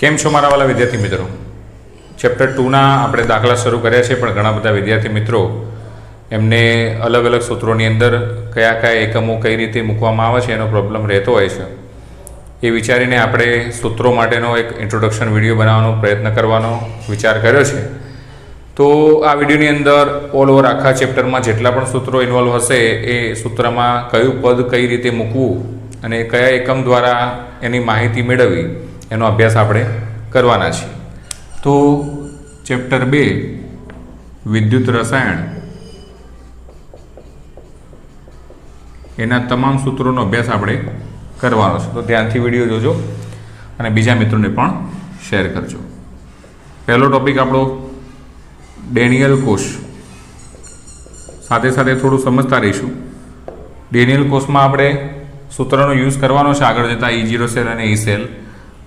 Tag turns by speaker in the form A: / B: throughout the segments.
A: કેમ છો મારા વાલા વિદ્યાર્થી મિત્રો? ચેપ્ટર ટુના આપણે દાખલા શરૂ કર્યા છે, પણ ઘણા બધા વિદ્યાર્થી મિત્રો એમને અલગ અલગ સૂત્રોની અંદર કયા કયા એકમો કઈ રીતે મૂકવામાં આવે છે એનો પ્રોબ્લેમ રહેતો હોય છે. એ વિચારીને આપણે સૂત્રો માટેનો એક ઇન્ટ્રોડક્શન વીડિયો બનાવવાનો પ્રયત્ન કરવાનો વિચાર કર્યો છે. તો આ વિડીયોની અંદર ઓલ ઓવર આખા ચેપ્ટરમાં જેટલા પણ સૂત્રો ઇન્વોલ્વ હશે, એ સૂત્રમાં કયું પદ કઈ રીતે મૂકવું અને કયા એકમ દ્વારા એની માહિતી મેળવવી એનો અભ્યાસ આપણે કરવાના છીએ. તો ચેપ્ટર બે, વિદ્યુત રસાયણ. એના તમામ સૂત્રોનો અભ્યાસ આપણે કરવાનો છે. તો ધ્યાનથી વીડિયો જોજો અને બીજા મિત્રોને પણ શેર કરજો. પહેલો ટોપિક આપણો ડેનિયલ કોષ. સાથે સાથે થોડું સમજતા રહીશું. ડેનિયલ કોષમાં આપણે સૂત્રનો યુઝ કરવાનો છે. આગળ જતાં ઈ જીરો સેલ અને ઈ સેલ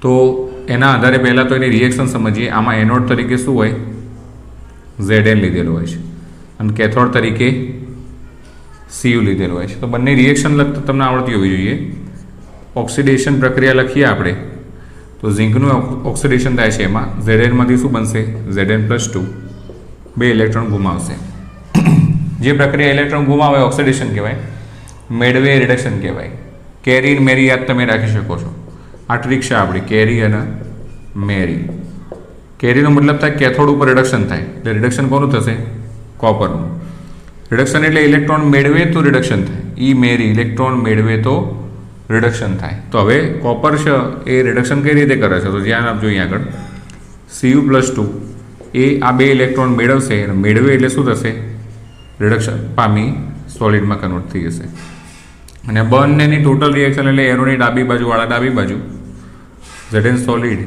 A: તો એના આધારે પહેલાં તો એની રિએક્શન સમજીએ. આમાં એનોડ તરીકે શું હોય? ઝેડ એન લીધેલું હોય છે. અને કેથોડ તરીકે સીયુ લીધેલું હોય છે. તો બંને રિએક્શન લગતા તમને આવડતી હોવી જોઈએ. ઓક્સિડેશન પ્રક્રિયા લખીએ આપણે. તો ઝિંકનું ઓક્સિડેશન થાય છે એમાં. ઝેડ એનમાંથી શું બનશે? Z N plus two. બે ઇલેક્ટ્રોન ગુમાવશે. જે પ્રક્રિયા ઇલેક્ટ્રોન ગુમાવે, ઓક્સિડેશન કહેવાય. મેળવે રિડક્શન કહેવાય. કેરી અને મેરી યાદ તમે રાખી શકો છો. આ રિક્ષા આપણી, કેરી અને મેરી. કેરીનો મતલબ થાય કેથોડ ઉપર રિડક્શન થાય. એટલે રિડક્શન કોનું થશે? કોપરનું રિડક્શન એટલે ઇલેક્ટ્રોન મેળવે તો રિડક્શન થાય. ઈ મેરી ઇલેક્ટ્રોન મેળવે તો રિડક્શન થાય. તો હવે કોપર છે, એ રિડક્શન કઈ રીતે કરે છે? તો ધ્યાન આપજો અહીંયા આગળ. સીયુ પ્લસ ટુ એ આ બે ઇલેક્ટ્રોન મેળવશે અને મેળવે એટલે શું થશે? રિડક્શન પામી સોલિડમાં કન્વર્ટ થઈ જશે. અને બંનેની ટોટલ રિએક્શન એટલે એરોની ડાબી બાજુ, વાળા ડાબી બાજુ. ઝેડ એન સોલિડ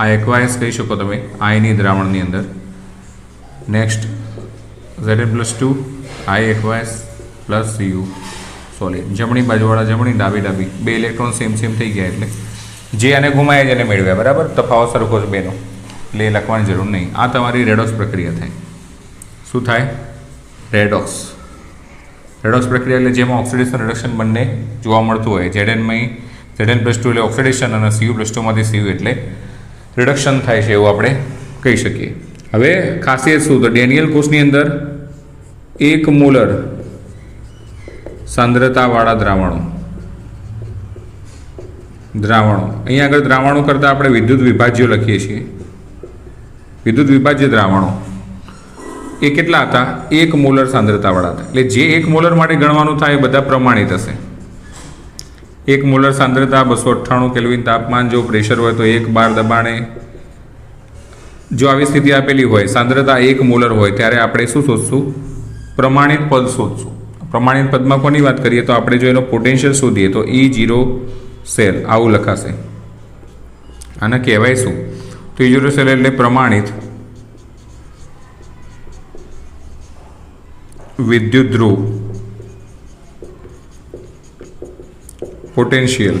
A: આ એક્વાયસ કહી શકો તમે આઈની દ્રાવણની અંદર. Next Z N plus two I aqueous plus CU solid જમણી બાજુવાળા જમણી, ડાબી ડાબી. બે ઇલેક્ટ્રોન સેમ સેમ થઈ ગયા એટલે. જે આને ઘુમાય જેને મેળવ્યા, બરાબર? તફાવત સરખો છે બેનો. એટલે એ લખવાની જરૂર નહીં. આ તમારી રેડોક્સ પ્રક્રિયા થાય. શું થાય? રેડોક્સ રેડોક્સ પ્રક્રિયા એટલે જેમાં ઓક્સિડેશન રિડક્શન બંને જોવા મળતું હોય. ઝેડએનમાં ઝેડએન પ્લસ ટુ એટલે ઓક્સિડેશન અને સીયુ પ્લસ ટુમાંથી સીયુ એટલે રિડક્શન થાય છે એવું આપણે કહી શકીએ. હવે ખાસિયત શું? તો ડેનિયલ કોષની અંદર એક મોલર સાંદ્રતાવાળા દ્રાવણો. દ્રાવણો. અહીંયા આગળ દ્રાવણો કરતાં આપણે વિદ્યુત વિભાજ્યો લખીએ છીએ. વિદ્યુત વિભાજ્ય દ્રાવણો. એ કેટલા હતા? એક મોલર સાંદ્રતાવાળા હતા. એટલે જે એક મોલર માટે ગણવાનું થાય એ બધા પ્રમાણિત હશે. એક મોલર સાંદ્રતા બસો અઠ્ઠાણું કેલ્વિન તાપમાન, જો પ્રેશર હોય તો એક બાર દબાણે. જો આવી સ્થિતિ આપેલી હોય, સાંદ્રતા એક મોલર હોય, ત્યારે આપણે શું શોધશું? પ્રમાણિત પદ શોધશું. પ્રમાણિત પદમાં કોની વાત કરીએ? તો આપણે જો એનો પોટેન્શિયલ શોધીએ, તો ઈ જીરો સેલ, આવું લખાશે. આને કહેવાય શું? તો ઈ જીરો સેલ એટલે પ્રમાણિત વિદ્યુત ધ્રુવ પોટેન્શિયલ.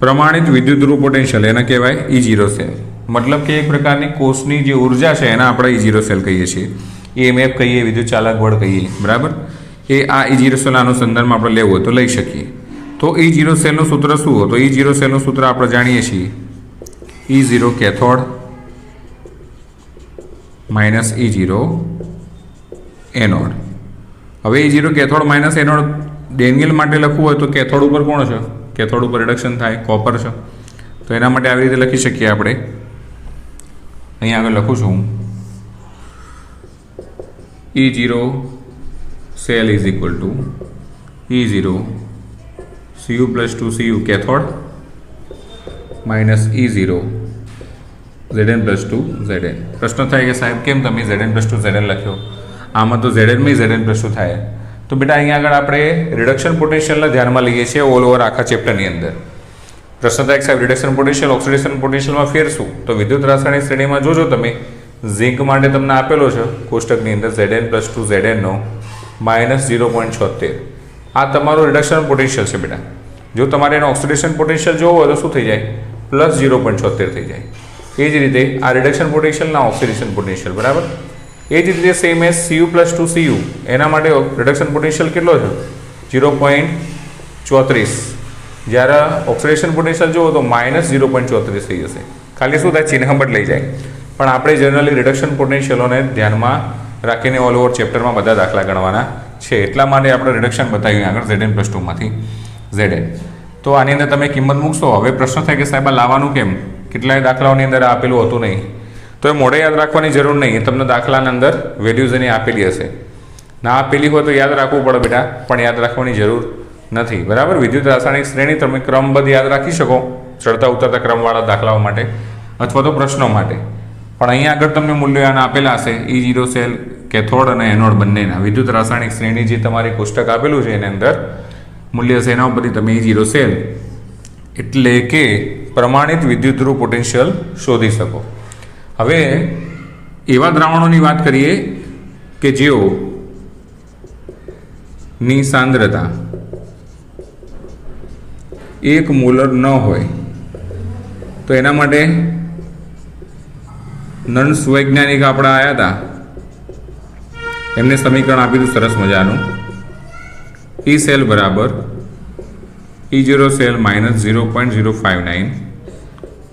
A: પ્રમાણિત વિદ્યુત ધ્રુવ પોટેન્શિયલ, એને કહેવાય ઈ જીરો સેલ મતલબ કે એક પ્રકારની કોષની જે ઊર્જા છે, એના આપણે ઈ જીરો સેલ કહીએ છીએ. ઈએમએફ કહીએ, વિદ્યુત ચાલક બળ કહીએ. બરાબર? એ આ ઈ જીરો સેલ આનો સંદર્ભમાં આપણે લેવું હોય તો લઈ શકીએ. તો ઈ જીરો સેલનું સૂત્ર શું હોય? તો ઈ જીરો સેલનું સૂત્ર આપણે જાણીએ છીએ. E zero cathode minus E zero anode હવે E zero cathode minus anode Daniel માટે લખવું હોય તો કેથોડ ઉપર કોણ છે? કેથોડ ઉપર રિડક્શન થાય કોપર છે. તો એના માટે આવી રીતે લખી શકીએ આપણે. અહીંયા આગળ લખું છું હું. E zero cell is equal to E zero CU plus two CU cathode minus E zero Z N plus two Z N પ્રશ્ન થાય કે સાહેબ, કેમ તમે Z N plus two Z N લખ્યો? આમાં તો ઝેડ એનમાં ઝેડ એન પ્લસ ટુ થાય. તો બેટા, અહીંયા આગળ આપણે રિડક્શન પોટેન્શિયલને ધ્યાનમાં લઈએ છીએ ઓલ ઓવર આખા ચેપ્ટરની અંદર. પ્રશ્ન થાય સાહેબ રિડક્શન પોટેન્શિયલ ઓક્સિડેશન પોટેન્શિયલમાં ફેરશું? તો વિદ્યુત રાસાયણિક શ્રેણીમાં જોજો તમે. ઝીંક માટે તમને આપેલો છે, કોષ્ટકની અંદર Z N plus two Z એનનો minus zero point છોતેર. આ તમારું રિડક્શન પોટેન્શિયલ છે બેટા. જો તમારે એનો ઓક્સિડેશન પોટેન્શિયલ જોવો હોય તો શું થઈ જાય? પ્લસ ઝીરો પોઈન્ટ છોતેર થઈ જાય. એ જ રીતે આ રિડક્શન પોટેન્શિયલના ઓક્સિડેશન પોટેન્શિયલ બરાબર? એ જ રીતે same as CU plus two CU એના માટે રિડક્શન પોટેન્શિયલ કેટલો છે? ઝીરો પોઈન્ટ ચોત્રીસ. જ્યારે ઓક્સિડેશન પોટેન્શિયલ જુઓ તો માઇનસ ઝીરો પોઈન્ટ ચોત્રીસ થઈ જશે. ખાલી શું થાય? ચિહ્ન બદલાઈ જાય. પણ આપણે જનરલી રિડક્શન પોટેન્શિયલોને ધ્યાનમાં રાખીને ઓલ ઓવર ચેપ્ટરમાં બધા દાખલા ગણવાના છે. એટલા માટે આપણે રિડક્શન બતાવ્યું આગળ ઝેડ એન પ્લસ ટુમાંથી ઝેડ એન તો આની અંદર તમે કિંમત મૂકશો. હવે પ્રશ્ન થાય કે સાહેબ લાવવાનું કેમ? કેટલાય દાખલાઓની અંદર આપેલું હતું નહીં. તો એ મોડે યાદ રાખવાની જરૂર નહીં. તમને દાખલાના અંદર વેલ્યુઝ એની આપેલી હશે. ના આપેલી હોય તો યાદ રાખવું પડે બેટા, પણ યાદ રાખવાની જરૂર નથી. બરાબર? વિદ્યુત રાસાયણિક શ્રેણી તમે ક્રમબદ્ધ યાદ રાખી શકો ચડતા ઉતરતા ક્રમવાળા દાખલાઓ માટે અથવા તો પ્રશ્નો માટે. પણ અહીંયા આગળ તમને મૂલ્યો આના આપેલા હશે. ઈ જીરો સેલ કેથોડ અને એનોડ બંનેના. વિદ્યુત રાસાયણિક શ્રેણી જે તમારી કોષ્ટક આપેલું છે એની અંદર મૂલ્ય હશે એના ઉપરથી તમે ઈ જીરો સેલ એટલે કે પ્રમાણિત વિદ્યુત ધ્રુવ પોટેન્શિયલ શોધી શકો. હવે એવા દ્રાવણોની વાત કરીએ કે જેઓ ની સાંદ્રતા એક મોલર ન હોય, તો એના માટે નન સુવૈજ્ઞાનિક આપણા આવ્યા હતા. એમને સમીકરણ આપ્યું હતું સરસ મજાનું. ઈ સેલ બરાબર E zero cell minus zero point zero five nine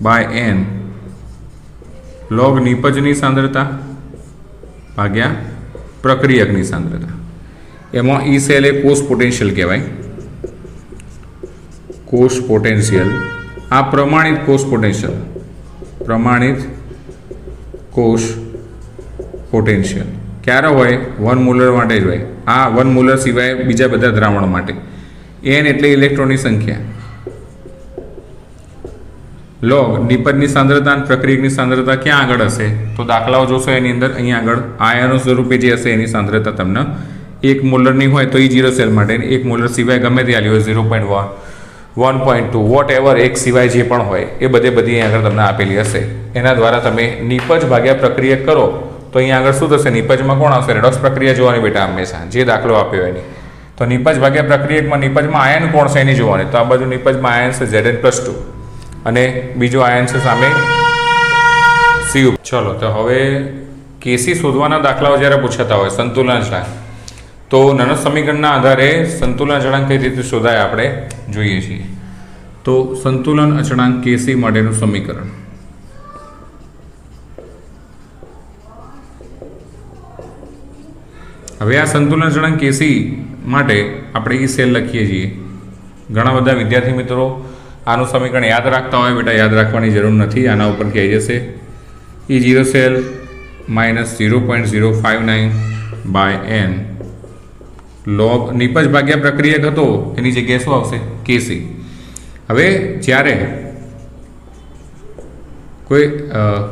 A: by N log નિપજની સાંદ્રતા ભાગ્યા પ્રક્રિયકની સાંદ્રતા. એમાં ઈ સેલ એ કોષ પોટેન્શિયલ કહેવાય. કોષ પોટેન્શિયલ. આ પ્રમાણિત કોષ પોટેન્શિયલ. પ્રમાણિત કોષ પોટેન્શિયલ. ક્યારે હોય? વન મોલર માટે જ હોય. આ વન મોલર સિવાય બીજા બધા દ્રાવણ માટે. એન એટલે ઇલેક્ટ્રોનની સંખ્યા. લોગ નિપજની સાંદ્રતા અને પ્રક્રિયકની સાંદ્રતા ક્યાં આગળ હશે? તો દાખલાઓ જોશો એની અંદર, અહીંયા આગળ આયનો સ્વરૂપે જે હશે એની સાંદ્રતા તમને એક મોલરની હોય તો એ જીરો સેલ માટે એક મોલર સિવાય ગમે તે આલી હોય zero point one one point two whatever એક સિવાય જે પણ હોય, એ બધે બધી અહીંયા આગળ તમને આપેલી હશે. એના દ્વારા તમે નિપજ ભાગ્યા પ્રક્રિયક કરો, તો અહીંયા આગળ શું થશે? નિપજમાં કોણ આવશે? રેડોક્સ પ્રક્રિયા જોવાની બેટા હંમેશા, જે દાખલો આપ્યો એની. તો નિપજ ભાગ્યા પ્રક્રિયકમાં નિપજમાં આયન કોણ છે એની જોવાની? તો આ બાજુ નિપજમાં આયન છે ઝેડ એન પ્લસ ટુ અને બીજો આયન છે સામે. સીયુ ચલો, તો હવે કેસી શોધવાના દાખલાઓ જ્યારે પૂછાતા હોય, સંતુલન અચળાંક તો નાના સમીકરણના આધારે સંતુલન અચળાંક કઈ રીતે શોધાય આપણે જોઈએ છીએ. તો સંતુલન અચળાંક કેસી માટેનું સમીકરણ. હવે આ સંતુલન અચળાંક કેસી માટે આપણે ઈ સેલ લખીએ છીએ. ઘણા બધા વિદ્યાર્થી મિત્રો આનું સમીકરણ યાદ રાખતા હોય બેટા, યાદ રાખવાની જરૂર નથી. આના ઉપર કહી જશે E zero cell minus zero point zero five nine by N log નિપજ ભાગ્યા પ્રક્રિયક હતો એની જગ્યાએ શું આવશે? કેસી હવે જ્યારે કોઈ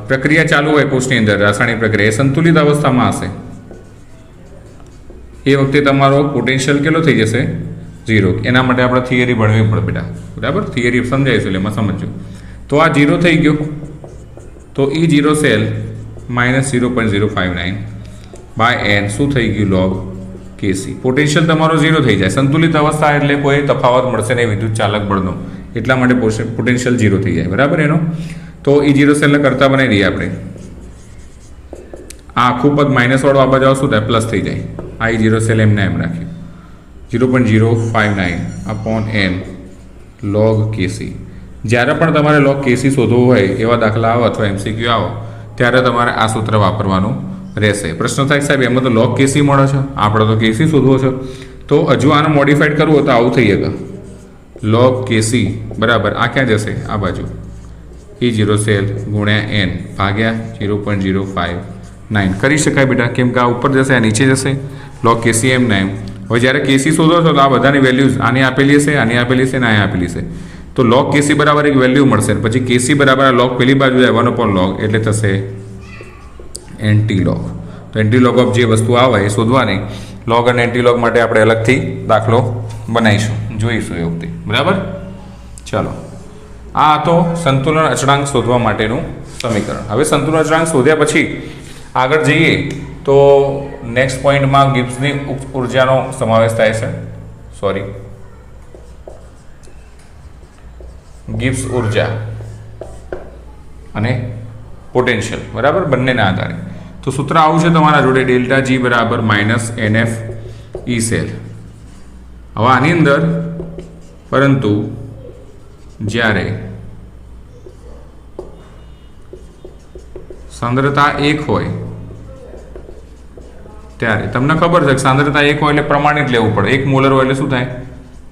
A: પ્રક્રિયા ચાલુ હોય કોષની અંદર, રાસાયણિક પ્રક્રિયા, એ સંતુલિત અવસ્થામાં હશે. એ વખતે તમારો પોટેન્શિયલ કેટલો થઈ જશે? ઝીરો એના માટે આપણે થિયરી ભણવી પડે બેટા. બરાબર? થિયરી સમજાવીશું એટલે એમાં સમજો તો આ ઝીરો થઈ ગયો. તો E zero cell minus zero point zero five nine by N શું થઈ ગયું? લોગ કેસી પોટેન્શિયલ તમારો ઝીરો થઈ જાય. સંતુલિત અવસ્થા એટલે કોઈ તફાવત મળશે નહીં. વિદ્યુત ચાલક બળનો. એટલા માટે પોટેન્શિયલ ઝીરો થઈ જાય. બરાબર એનો? તો ઈ જીરો સેલને કરતા બનાવી દઈએ આપણે. આ આખું પદ માઇનસ વાળું આ બાજુ આવશું થાય? પ્લસ થઈ જાય. આ ઝીરો સેલ એમને એમ રાખ્યું zero point zero five nine upon N log KC જ્યારે પણ તમારે લોગ કેસી શોધવો હોય, એવા દાખલા આવો અથવા એમસીક્યુ આવો, ત્યારે તમારે આ સૂત્ર વાપરવાનું રહેશે. પ્રશ્ન થાય સાહેબ, એમાં તો લોગ કેસી મળે છે? આપણે તો કેસી શોધવો છે. તો હજુ આને મોડિફાઈડ કરવું હોય તો આવું થઈ શકે. લોગ કેસી બરાબર. આ ક્યાં જશે? આ બાજુ. એ જીરો સેલ ગુણ્યા એન ભાગ્યા zero point zero five nine કરી શકાય બેટા? કેમ કે આ ઉપર જશે, આ નીચે જશે. લોગ કેસી એમ નાઇન હવે જ્યારે કેસી શોધો છો તો આ બધાની વેલ્યુઝ આની આપેલી હશે, આની આપેલી હશે ને આની આપેલી છે તો લોગ કેસી બરાબર એક વેલ્યુ મળશે પછી કેસી બરાબર આ લોગ પેલી બાજુ જાય વન અપોન લોગ એટલે થશે એન્ટી લોગ તો એન્ટી લોગ ઓફ જે વસ્તુ આવે એ શોધવાની. લોગ અને એન્ટી લોગ માટે આપણે અલગથી દાખલો બનાવીશું, જોઈશું એ વખતે. બરાબર? ચાલો. આ તો સંતુલન અચળાંક શોધવા માટેનું સમીકરણ. હવે સંતુલન અચળાંક શોધ્યા પછી આગળ જઈએ. તો નેક્સ્ટ પોઈન્ટમાં ગિબ્સની ઉર્જાનો સમાવેશ થાય છે. સોરી ગિબ્સ ઊર્જા અને પોટેન્શિયલ બરાબર? બંનેના આધારે. તો સૂત્ર આવું છે તમારા જોડે, ડેલ્ટા જી બરાબર માઇનસ એનએફ ઈ સેલ. હવે આની અંદર, પરંતુ જ્યારે સાંદ્રતા એક હોય ત્યારે. તમને ખબર છે કે સાંદ્રતા એક હોય એટલે પ્રમાણિત લેવું પડે. એક મોલર હોય એટલે શું થાય?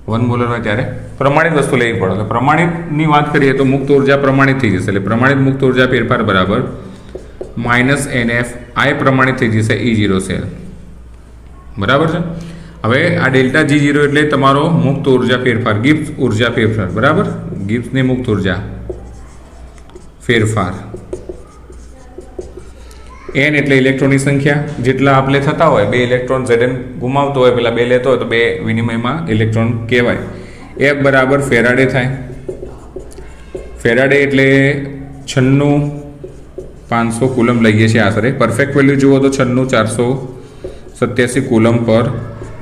A: વન મોલર હોય ત્યારે પ્રમાણિત વસ્તુ લેવી પડે. એટલે પ્રમાણિતની વાત કરીએ તો મુક્ત ઊર્જા પ્રમાણિત થઈ જશે. એટલે પ્રમાણિત મુક્ત ઊર્જા ફેરફાર બરાબર માઇનસ એન એફ આ પ્રમાણિત થઈ જશે ઈ જીરો સેલ બરાબર છે? હવે આ ડેલ્ટા જી જીરો એટલે તમારો મુક્ત ઊર્જા ફેરફાર ગિફ્ટ ઊર્જા ફેરફાર. બરાબર? ગિબ્સની મુક્ત ઊર્જા ફેરફાર. એન એટલે ઇલેક્ટ્રોનની સંખ્યા. જેટલા આપણે થતા હોય, બે ઇલેક્ટ્રોન ઝેડન ગુમાવતો હોય, પેલા બે લેતો હોય, તો બે વિનિમયમાં ઇલેક્ટ્રોન કહેવાય. એફ બરાબર ફેરાડે થાય. ફેરાડે એટલે છન્નું પાંચસો કુલમ લઈએ છીએ આશરે. પરફેક્ટ વેલ્યુ જુઓ તો છન્નું ચારસો સત્યાસી કુલમ પર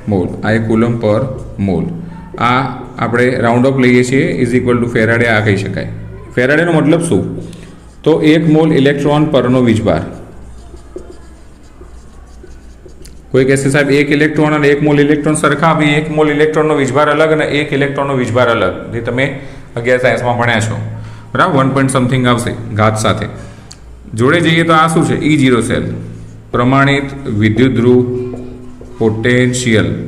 A: મોલ. આ એ કુલમ પર મોલ. આ આપણે રાઉન્ડ ઓફ લઈએ છીએ ઇઝ ઇક્વલ ટુ ફેરાડે આ કહી શકાય. ફેરાડેનો મતલબ શું? તો એક મોલ ઇલેક્ટ્રોન પરનો વીજભાર. કોઈ કહેશે સાહેબ, એક ઇલેક્ટ્રોન અને એક મોલ ઇલેક્ટ્રોન સરખા બી એક મોલ ઇલેક્ટ્રોનનો વીજભાર અલગ અને એક ઇલેક્ટ્રોનનો વીજભાર અલગ. જે તમે અગિયાર સાયન્સમાં ભણ્યા છો. બરાબર? વન પોઈન્ટ સમથિંગ આવશે ઘાત સાથે. જોડે જઈએ તો આ શું છે? ઈ જીરો સેલ પ્રમાણિત વિદ્યુત ધ્રુવ પોટેન્શિયલ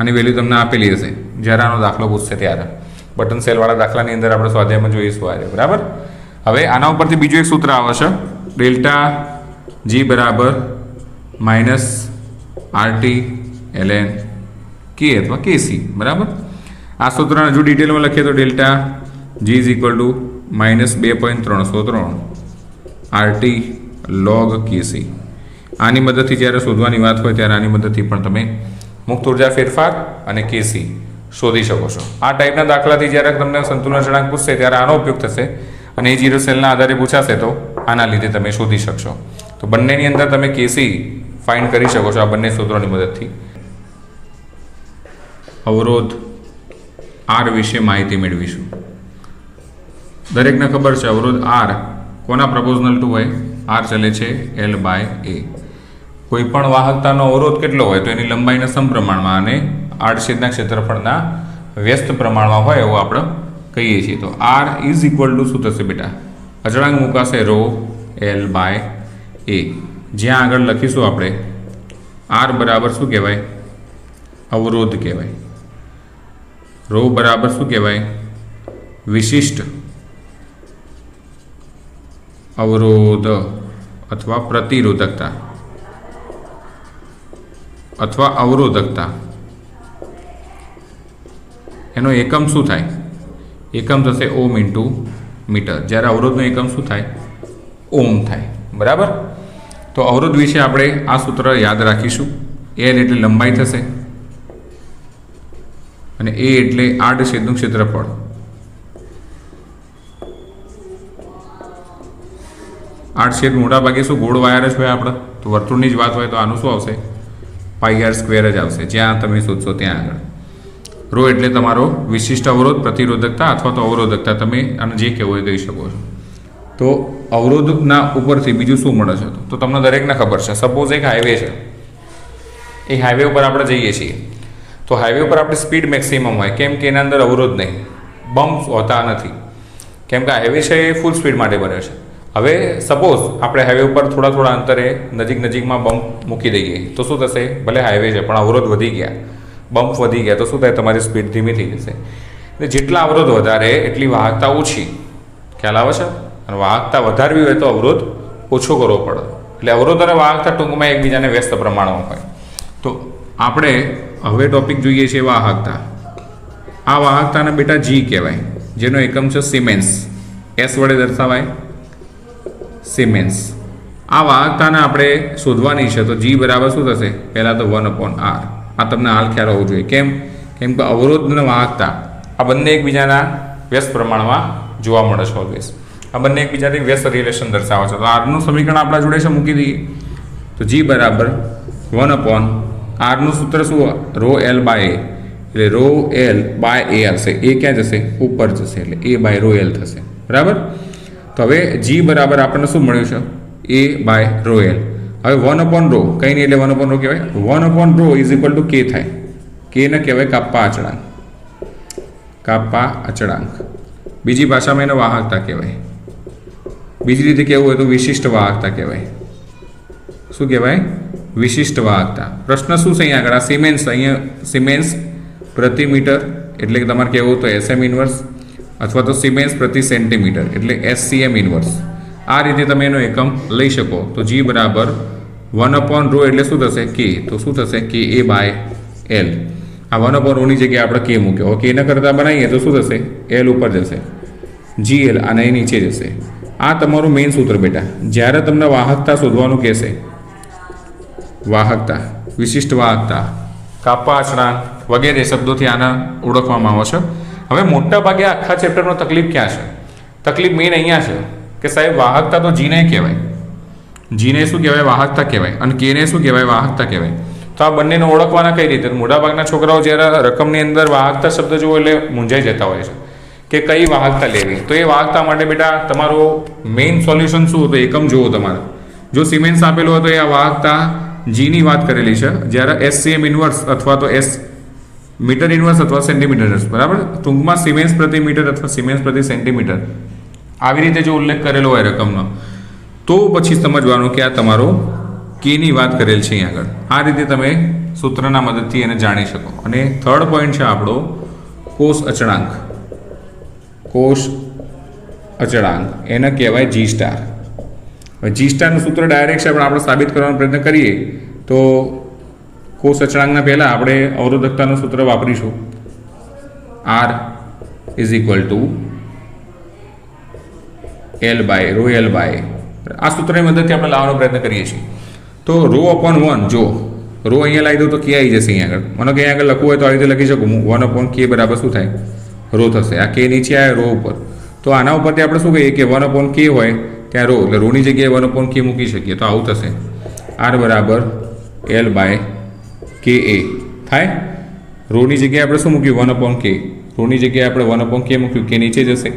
A: આની વેલ્યુ તમને આપેલી હશે. જ્યારે આનો દાખલો પૂછશે ત્યારે. બટન સેલવાળા દાખલાની અંદર આપણે સ્વાધ્યાયમાં જોઈશું આજે. બરાબર? હવે આના ઉપરથી બીજું એક સૂત્ર છે. ડેલ્ટા જી બરાબર માઇનસ આરટી એલએન કે અથવા કેસી બરાબર? આ સૂત્રને હજુ ડિટેલમાં લખીએ તો delta G is equal to minus બે પોઈન્ટ ત્રણસો ત્રણ આરટી લોગ કેસી આની મદદથી જ્યારે શોધવાની વાત હોય ત્યારે આની મદદથી પણ તમે મુક્ત ઊર્જા ફેરફાર અને કેસી શોધી શકો છો. આ ટાઈપના દાખલાથી જ્યારે તમને સંતુલન અચળાંક પૂછશે ત્યારે આનો ઉપયોગ થશે અને એ જીરો સેલના આધારે પૂછાશે તો આના લીધે તમે શોધી શકશો. તો બંનેની અંદર તમે કેસી ફાઇન્ડ કરી શકો છો આ બંને સૂત્રોની મદદથી. અવરોધ આર વિશે માહિતી મેળવીશું. દરેકને ખબર છે અવરોધ આર કોના પ્રપોઝનલ ટુ હોય આર ચલે છે એલ બાય એ કોઈ પણ વાહકતાનો અવરોધ કેટલો હોય તો એની લંબાઈના સમપ્રમાણમાં અને આડછેદના ક્ષેત્રફળના વ્યસ્ત પ્રમાણમાં હોય એવું આપણે કહીએ છીએ. તો આર ઇઝ ઇક્વલ ટુ શું થશે બેટા? અચળાંક મુકાશે રો એલ બાય એ. જ્યાં આગળ લખીશું આપણે, આર બરાબર શું કહેવાય? અવરોધ કહેવાય. રો બરાબર શું કહેવાય? વિશિષ્ટ. અવરોધ અથવા પ્રતિરોધકતા. અથવા અવરોધકતા. એનો એકમ શું થાય? એકમ થશે ઓમ ઇન્ટુ મીટર. જ્યારે અવરોધનો એકમ શું થાય? ઓમ થાય. બરાબર? તો અવરોધ વિશે આપણે આ સૂત્ર યાદ રાખીશું. એલ એટલે લંબાઈ થશે અને એ એટલે આડ છેદનું ક્ષેત્રફળ. આઠ છેદ મોટા ભાગે શું? ગોળ વાયર જ હોય આપણે. તો વર્તુળની જ વાત હોય તો આનું શું આવશે? પાઈ આર સ્ક્વેર જ આવશે. જ્યાં તમે શોધશો ત્યાં આગળ. રો એટલે તમારો વિશિષ્ટ અવરોધ, પ્રતિરોધકતા અથવા તો અવરોધકતા. તમે આને જે કહેવો એ કહી શકો છો. તો અવરોધના ઉપરથી બીજું શું મળે છે? તો તમને દરેકને ખબર છે. સપોઝ એક હાઈવે છે. એ હાઈવે ઉપર આપણે જઈએ છીએ. તો હાઈવે ઉપર આપણે સ્પીડ મેક્સિમમ હોય. કેમ કે એના અંદર અવરોધ નહીં. બમ્પ હોતા નથી. કેમ કે હાઈવે છે એ ફૂલ સ્પીડ માટે બન્યો છે. હવે સપોઝ આપણે હાઈવે ઉપર થોડા થોડા અંતરે નજીક નજીકમાં બમ્પ મૂકી દઈએ. તો શું થશે? ભલે હાઈવે છે, પણ અવરોધ વધી ગયા. બમ્પ વધી ગયા. તો શું થાય? તમારી સ્પીડ ધીમી થઈ જશે. એટલે જેટલા અવરોધ વધારે, એટલી વાહકતા ઓછી. ખ્યાલ આવે છે? અને વાહકતા વધારવી હોય તો અવરોધ ઓછો કરવો પડે. એટલે અવરોધ અને વાહકતા ટૂંકમાં એકબીજાને વ્યસ્ત પ્રમાણમાં હોય. તો આપણે હવે ટોપિક જોઈએ છે વાહકતા. આ વાહકતાને બેટા જી કહેવાય. જેનો એકમ છે સિમેન્સ. એસ વડે દર્શાવાય સિમેન્સ. આ વાહકતાને આપણે શોધવાની છે. તો જી બરાબર શું થશે? પહેલાં તો વન અપોન આર. આ તમને હાલ ખ્યાલ હોવું જોઈએ. કેમ? કેમ કે અવરોધ અને વાહકતા આ બંને એકબીજાના વ્યસ્ત પ્રમાણમાં જોવા મળે છે ઓલવેઝ આ બંને એકબીજાથી વ્યસ્ત રિલેશન દર્શાવે છે. તો આરનું સમીકરણ આપણા જોડે છે, મૂકી દઈએ. તો જી બરાબર વન અપોન આરનું સૂત્ર શું રો એલ બાય એ એટલે રો એલ બાય એ આવશે. એ ક્યાં જશે? ઉપર જશે. એટલે એ બાય રો એલ થશે. બરાબર? તો હવે જી બરાબર આપણને શું મળ્યું છે? એ બાય રો એલ હવે વન અપોન રો કંઈ નહીં એટલે વન અપોન રો કહેવાય. One upon rho is equal to K થાય. કે ને કહેવાય કાપા અચળાંક. કાપા અચળાંક. બીજી ભાષામાં એને વાહકતા કહેવાય. બીજી રીતે કહેવું હોય તો વિશિષ્ટ વાહકતા કહેવાય. શું કહેવાય? વિશિષ્ટ વાહકતા. પ્રશ્ન શું છે અહીંયા આગળ? આ સિમેન્સ અહીંયા સિમેન્સ પ્રતિ મીટર, એટલે કે તમારે કહેવું તો એસએમ ઇન્વર્સ અથવા તો સિમેન્સ પ્રતિ સેન્ટીમીટર એટલે એસસીએમ ઇન્વર્સ આ રીતે તમે એનો એકમ લઈ શકો. તો જી બરાબર વન અપોન રો એટલે શું થશે? કે તો શું થશે? કે એ બાય એલ આ વન અપોન રોની જગ્યાએ આપણે કે મૂક્યો. કે એના કરતાં બનાવીએ તો શું થશે? એલ ઉપર જશે. જી એલ એ નીચે જશે. આ તમારું મેઇન સૂત્ર બેટા. જ્યારે તમને વાહકતા શોધવાનું કહેશે. વાહકતા, વિશિષ્ટ વાહકતા કાપા અચળાંક વગેરે શબ્દોથી આને ઓળખવામાં આવે છે. હવે મોટા ભાગે આખા ચેપ્ટરનો તકલીફ ક્યાં છે? તકલીફ મેઇન અહીંયા છે કે સાહેબ વાહકતા તો જીને કહેવાય. જીને શું કહેવાય? વાહકતા કહેવાય. અને કેને શું કહેવાય? વાહકતા કહેવાય. તો આ બંનેને ઓળખવાના કઈ રીતે? મોટાભાગના છોકરાઓ જ્યારે રકમની અંદર વાહકતા શબ્દ જુઓ એટલે મૂંઝાઈ જતા હોય છે. કે કઈ વાહકતા લેવી? તો એ વાહકતા માટે બેટા તમારો મેઇન સોલ્યુશન શું હતું? એકમ જુઓ તમારે. જો સિમેન્સ આપેલું હોય તો એ આ વાહકતા જીની વાત કરેલી છે. જ્યારે એસ સીએમ ઇન્વર્સ અથવા તો એસ મીટર ઇન્વર્સ અથવા સેન્ટીમીટર બરાબર? ટૂંકમાં સિમેન્સ પ્રતિ મીટર અથવા સિમેન્સ પ્રતિ સેન્ટીમીટર આવી રીતે જો ઉલ્લેખ કરેલો હોય રકમનો. તો પછી સમજવાનું કે આ તમારો કેની વાત કરેલ છે અહીં આગળ. આ રીતે તમે સૂત્રના મદદથી એને જાણી શકો. અને થર્ડ પોઈન્ટ છે આપણો કોષ અચળાંક. કોષ અચળાંક, એને કહેવાય જી સ્ટાર હવે જી સ્ટારનું સૂત્ર ડાયરેક્ટ પણ આપણે સાબિત કરવાનો પ્રયત્ન કરીએ, તો કોષ અચળાંકના પહેલાં આપણે અવરોધકતાનું સૂત્ર વાપરીશું. R is equal to L by rho L by આ સૂત્રની મદદથી આપણે લાવવાનો પ્રયત્ન કરીએ છીએ. તો રો અપોન વન જો રો અહીંયા લાવી દઉં તો કે આવી જશે અહીંયા આગળ. મને કે અહીંયા આગળ લખવું હોય તો આવી રીતે લખી શકું. વન અપોન કે બરાબર શું થાય? રો થશે. આ કે નીચે આવે, રો ઉપર. તો આના ઉપરથી આપણે શું કહીએ કે વન અપોન કે હોય, ત્યાં રો, એટલે રોની જગ્યાએ વન અપોન કે મૂકી શકીએ, તો આવું થશે. આર બરાબર એલ બાય કે એ થાય? રોની જગ્યાએ આપણે શું મૂક્યું? વન અપોન કે રોની જગ્યાએ આપણે વન અપોન કે મૂક્યું. કે નીચે જશે.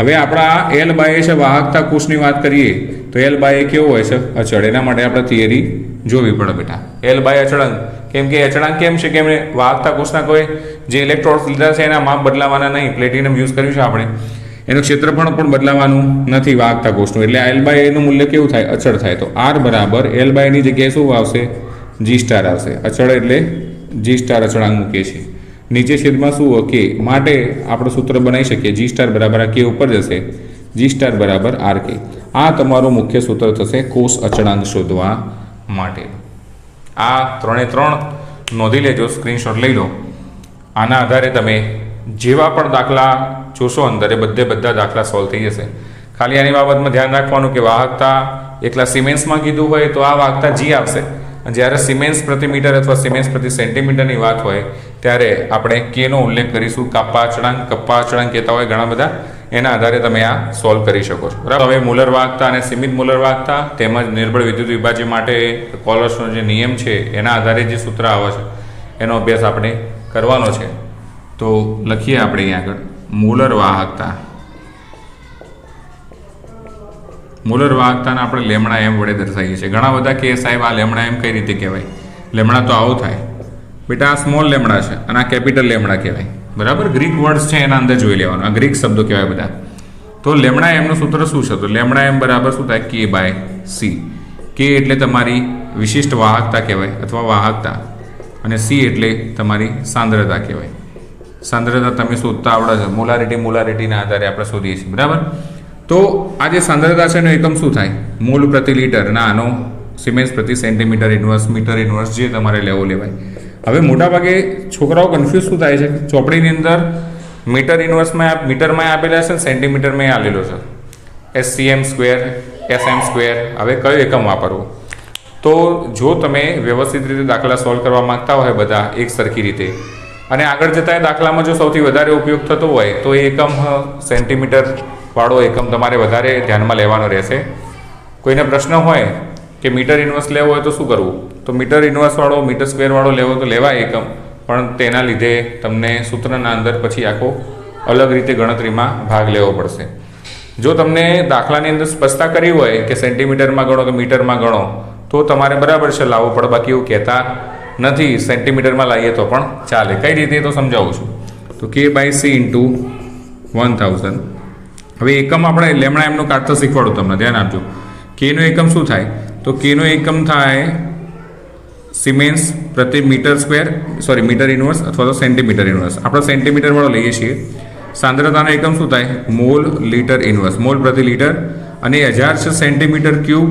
A: હવે આપણા એલ બાય છે, વાહકતા કોષની વાત કરીએ, તો એલ બાય કેવો હોય છે? અચળ. એના માટે આપણે થિયરી જોવી પડે બેટા. એલ બાય અચળાંક. કેમ કે અચળાંક કેમ છે? કે એમણે વાહકતા કોષના કોઈ જે ઇલેક્ટ્રોડ્સ લીધા છે એના માપ બદલાવાના નહીં. પ્લેટિનમ યુઝ કર્યું છે આપણે. એનું ક્ષેત્રફળ પણ બદલાવાનું નથી વાગતા કોષનું. એટલે એલ બાય એનું મૂલ્ય કેવું થાય? અચળ થાય. તો આર બરાબર એલ બાયની જગ્યાએ શું આવશે? જી સ્ટાર આવશે. અચળ એટલે જી સ્ટાર અચળાંક મૂકીએ છીએ. નીચે છેદમાં શું? કે માટે આપણે સૂત્ર બનાવી શકીએ. જી સ્ટાર બરાબર આ કે ઉપર જશે. જી સ્ટાર બરાબર આર કે આ તમારું મુખ્ય સૂત્ર થશે કોષ અચળાંક શોધવા માટે. આ ત્રણે ત્રણ નોંધી લેજો. સ્ક્રીનશોટ લઈ લો. આના આધારે તમે જેવા પણ દાખલા જોશો અંદર એ બધે બધા દાખલા સોલ્વ થઈ જશે. ખાલી આની બાબતમાં ધ્યાન રાખવાનું કે વાહકતા એકલા સિમેન્સમાં કીધું હોય તો આ વાહકતા જી આવશે. જ્યારે સિમેન્સ પ્રતિ મીટર અથવા સિમેન્સ પ્રતિ સેન્ટીમીટરની વાત હોય, ત્યારે આપણે કેનો ઉલ્લેખ કરીશું. કાપા અચળાંક કપ્પા અચળાંક કહેતા હોય ઘણા બધા. એના આધારે તમે આ સોલ્વ કરી શકો છો. બરાબર? હવે મુલર વાહકતા અને સીમિત મુલર વાહકતા તેમજ નિર્બળ વિદ્યુત વિભાજ્ય માટે કોલર્સનો જે નિયમ છે, એના આધારે જે સૂત્ર આવે છે, એનો અભ્યાસ આપણે કરવાનો છે. તો લખીએ આપણે અહીં આગળ. મુલર વાહકતા. મુલર વાહકતાને આપણે લેમડા એમ વડે દર્શાવીએ છીએ. ઘણા બધા કે સાહેબ, આ લેમડા એમ કઈ રીતે કહેવાય? લેમડા તો આવું થાય. બેટા, આ સ્મોલ લેમડા છે અને આ કેપિટલ લેમડા કહેવાય. બરાબર? ગ્રીક વર્ડ્સ છે, એના અંદર જોઈ લેવાનું. આ ગ્રીક શબ્દો કહેવાય બધા. તો લેમડા એમનું સૂત્ર શું છે? તો લેમડા એમ બરાબર શું થાય? કે બાય સી. કે એટલે તમારી વિશિષ્ટ વાહકતા કહેવાય અથવા વાહકતા. અને સી એટલે તમારી સાંદ્રતા કહેવાય. સાંદ્રતા તમે શોધતા આવડે છે. મોલારિટી મોલારિટીના આધારે આપણે શોધીએ છીએ. બરાબર? તો આ જે સાંદ્રતા છે એનો એકમ શું થાય? મોલ પ્રતિ લીટર. ના આનો સિમેન્સ પ્રતિ સેન્ટીમીટર ઇન્વર્સ મીટર ઇન્વર્સ જે તમારે લેવો લેવાય. હવે મોટાભાગે છોકરાઓ કન્ફ્યુઝ શું થાય છે? ચોપડીની અંદર મીટર ઇન્વર્સમાં મીટરમાં આપેલા છે સેન્ટીમીટરમાં આપેલો છે. S CM square S M square હવે કયો એકમ વાપરવો? તો જો તમે વ્યવસ્થિત રીતે દાખલા સોલ્વ કરવા માંગતા હોય બધા એક સરખી રીતે, અને આગળ જતા દાખલામાં જો સૌથી વધારે ઉપયોગ થતો હોય, તો એ એકમ સેન્ટીમીટર વાળો એકમ તમારે વધારે ધ્યાનમાં લેવાનો રહેશે. કોઈને પ્રશ્ન હોય કે મીટર ઇન્વર્સ લેવો હોય તો શું કરવું? તો મીટર ઇન્વર્સવાળો મીટર સ્ક્વેરવાળો લેવો તો લેવાય એકમ, પણ તેના લીધે તમને સૂત્રના અંદર પછી આખો અલગ રીતે ગણતરીમાં ભાગ લેવો પડશે. જો તમને દાખલાની અંદર સ્પષ્ટતા કરી હોય કે સેન્ટીમીટરમાં ગણો કે મીટરમાં ગણો તો તમારે બરાબર છે લાવવો પડે બાકી એવું કહેતા નથી. સેન્ટીમીટરમાં લાવીએ તો પણ ચાલે. કઈ રીતે તો સમજાવું છું. તો K by C into one thousand હવે એકમ આપણે લેમડા એમનું કાઢતા શીખવાડું તમને. ધ્યાન આપજો. કેનો એકમ શું થાય? તો કેનો એકમ થાય સિમેન્સ પ્રતિ metre square sorry metre inverse અથવા તો સેન્ટીમીટર ઇન્વર્સ આપણે સેન્ટીમીટરવાળો લઈએ છીએ. સાંદ્રતાનો એકમ શું થાય? મોલ લીટર ઇન્વર્સ મોલ પ્રતિ લીટર. અને હજાર છે સેન્ટીમીટર ક્યુબ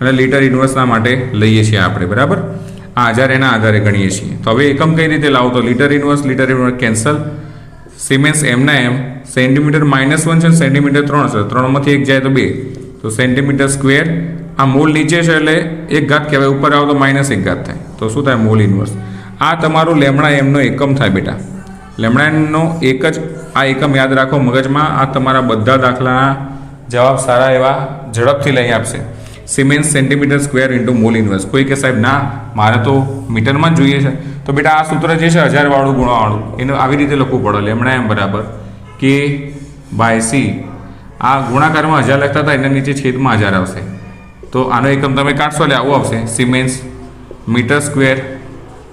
A: અને લીટર ઇન્વર્સના માટે લઈએ છીએ આપણે, બરાબર? આ હજાર એના આધારે ગણીએ છીએ. તો હવે એકમ કઈ રીતે લાવો? તો litre inverse litre inverse cancel siemens એમના એમ સેન્ટીમીટર માઇનસ વન છે સેન્ટીમીટર ત્રણ છે. ત્રણમાંથી એક જાય તો બે. તો સેન્ટીમીટર સ્ક્વેર આ મૂળ નીચે છે એટલે એક ઘાત કહેવાય. ઉપર આવો તો માઇનસ એક ઘાત થાય. તો શું થાય? મૂળ ઇન્વર્સ આ તમારું લેમડા એમનો એકમ થાય બેટા. લેમડા એમનો એક જ આ એકમ યાદ રાખો મગજમાં. આ તમારા બધા દાખલાના જવાબ સારા એવા ઝડપથી લઈ આપશે. Siemens centimetre square into mole inverse. કોઈ કે સાહેબ, ના, મારે તો મીટરમાં જ જોઈએ છે. તો બેટા, આ સૂત્ર જે છે હજાર વાળું ગુણાવાળું, એને આવી રીતે લખવું પડે. લેમડા એમ બરાબર. કે બાય સી આ ગુણાકારમાં હજાર લખતા હતા, એના નીચે છેદમાં હજાર આવશે. તો આનો એકમ તમે કાઢશો એટલે આવું આવશે. Siemens metre square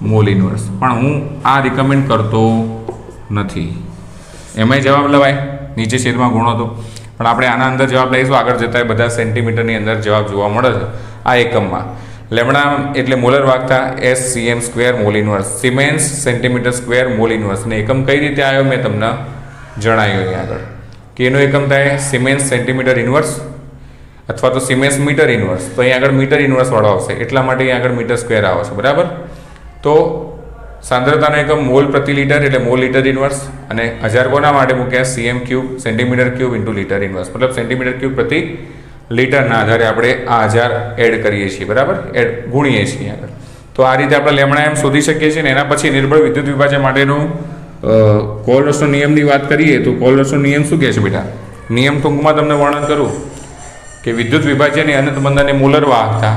A: mole inverse પણ હું આ રિકમેન્ડ કરતો નથી. એમાંય જવાબ લવાય. નીચે છેદમાં ગુણો તો. પણ આપણે આના અંદર જવાબ લઈશું. આગળ જતા બધા સેન્ટીમીટરની અંદર જવાબ જોવા મળે છે આ એકમમાં. લેમડા એટલે મોલર વાગતા S CM square mole inverse. Siemens centimetre square mole inverse. ને એકમ કઈ રીતે આવ્યો મેં તમને જણાવ્યું અહીં આગળ. કે એનો એકમ થાય? સિમેન્સ સેન્ટીમીટર ઇન્વર્સ અથવા તો સિમેન્સ મીટર ઇન્વર્સ. તો અહીં આગળ મીટર ઇન્વર્સ વાળો આવશે. એટલા માટે અહીં આગળ મીટર સ્ક્વેર આવશે બરાબર? તો સાંદ્રતાનો એકમ મોલ પ્રતિ લીટર એટલે મોલ લીટર ઇન્વર્સ અને હજાર કોના માટે મૂક્યા? CM cube centimetre cube into litre inverse મતલબ સેન્ટીમીટર ક્યુબ પ્રતિ લીટરના આધારે આપણે આ હજાર એડ કરીએ છીએ, બરાબર? એડ ગુણીએ છીએ આગળ. તો આ રીતે આપણે લેમણા એમ શોધી શકીએ છીએ ને એના પછી નિર્બળ વિદ્યુત વિભાજન માટેનું કોલરસનો નિયમની વાત કરીએ તો કોલરસનો નિયમ શું કહે છે બેટા? નિયમ ટૂંકમાં તમને વર્ણન કરું કે વિદ્યુત વિભાજ્યની અનંત બંધને મૂલર વાહકતા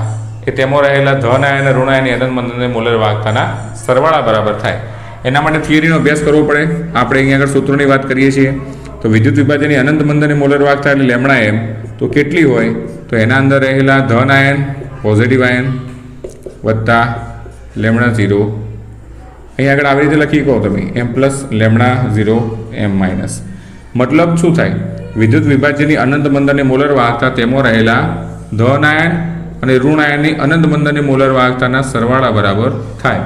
A: એ તેમાં રહેલા ધન આયન અને ઋણ અનંત મંદનને મૂલ્ય વાગતાના સરવાળા બરાબર થાય. એના માટે થિયરીનો અભ્યાસ કરવો પડે. આપણે અહીંયા આગળ સૂત્રોની વાત કરીએ છીએ. તો વિદ્યુત વિભાજ્યની અનંત બંધનની મૂલ્ય વાગતા એટલે લેમડા એમ. તો કેટલી હોય? તો એના અંદર રહેલા ધન આયન પોઝિટિવ આયન, વત્તા લેમડા ઝીરો. અહીં આગળ આવી રીતે લખી કહો તમે. M plus lambda zero, M minus મતલબ શું થાય? વિદ્યુત વિભાજ્યની અનંત મંદરની મોલર વાહકતા તેમાં રહેલા ધન આયન અને ઋણ આયનની અનંત બંધનની મોલર વાહકતાના સરવાળા બરાબર થાય.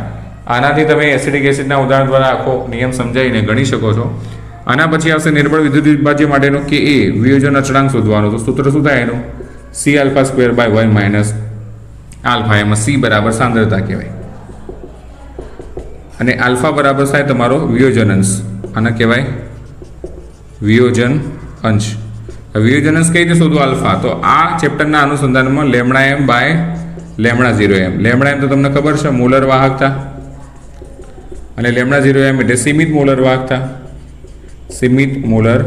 A: આનાથી તમે એસિડિક એસિડના ઉદાહરણ દ્વારા આખો નિયમ સમજાવીને ગણી શકો છો. આના પછી આવશે નિર્બળ વિદ્યુત વિભાજ્ય માટેનો કે એ, વિયોજન અચળાંક શોધવાનો. તો સૂત્ર શું થાય એનું? C alpha square by one minus alpha એમાં સી બરાબર સાંદ્રતા કહેવાય. અને આલ્ફા બરાબર થાય તમારો વિયોજન અંશ. આને કહેવાય વિયોજન અંશ. વિયોજન કઈ રીતે શોધવું આલ્ફા? તો આ ચેપ્ટરના અનુસંધાનમાં lambda M by lambda zero M. Lambda M તો તમને ખબર છે, મોલર વાહકતા. અને લેમડા ઝીરો એમ એટલે સીમિત મોલર વાહકતા. સીમિત મોલર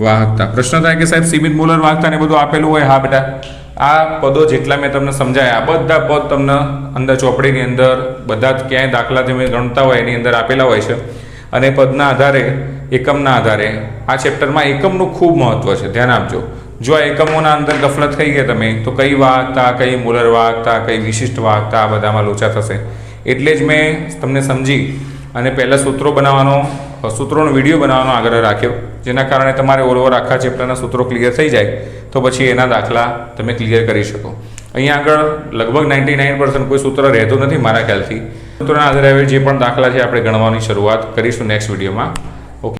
A: વાહકતા. પ્રશ્ન થાય કે સાહેબ, સીમિત મોલર વાહકતા ને બધું આપેલું હોય? હા, બેટા. આ પદો જેટલા મેં તમને સમજાયા બધા પદ તમને અંદર ચોપડીની અંદર બધા જ ક્યાંય દાખલા તમે ગણતા હોય એની અંદર આપેલા હોય છે. અને પદના આધારે એકમના આધારે. આ ચેપ્ટરમાં એકમનું ખૂબ મહત્વ છે, ધ્યાન આપજો. જો આ એકમોના અંદર ગફલત થઈ ગયા તમે, તો કઈ વાહકતા કઈ મુલર વાહકતા કઈ વિશિષ્ટ વાહકતા આ બધામાં લોચા થશે. એટલે જ મેં તમને સમજી અને પહેલાં સૂત્રો બનાવવાનો સૂત્રોનો વીડિયો બનાવવાનો આગ્રહ રાખ્યો, જેના કારણે તમારે ઓલઓવર આખા ચેપ્ટરના સૂત્રો ક્લિયર થઈ જાય, તો પછી એના દાખલા તમે ક્લિયર કરી શકો. અહીંયા આગળ લગભગ નાઇન્ટી નાઇન પર્સન્ટ કોઈ સૂત્ર રહેતું નથી મારા ખ્યાલથી. સૂત્રોના આધારે જે પણ દાખલા છે આપણે ગણવાની શરૂઆત કરીશું નેક્સ્ટ વિડીયોમાં.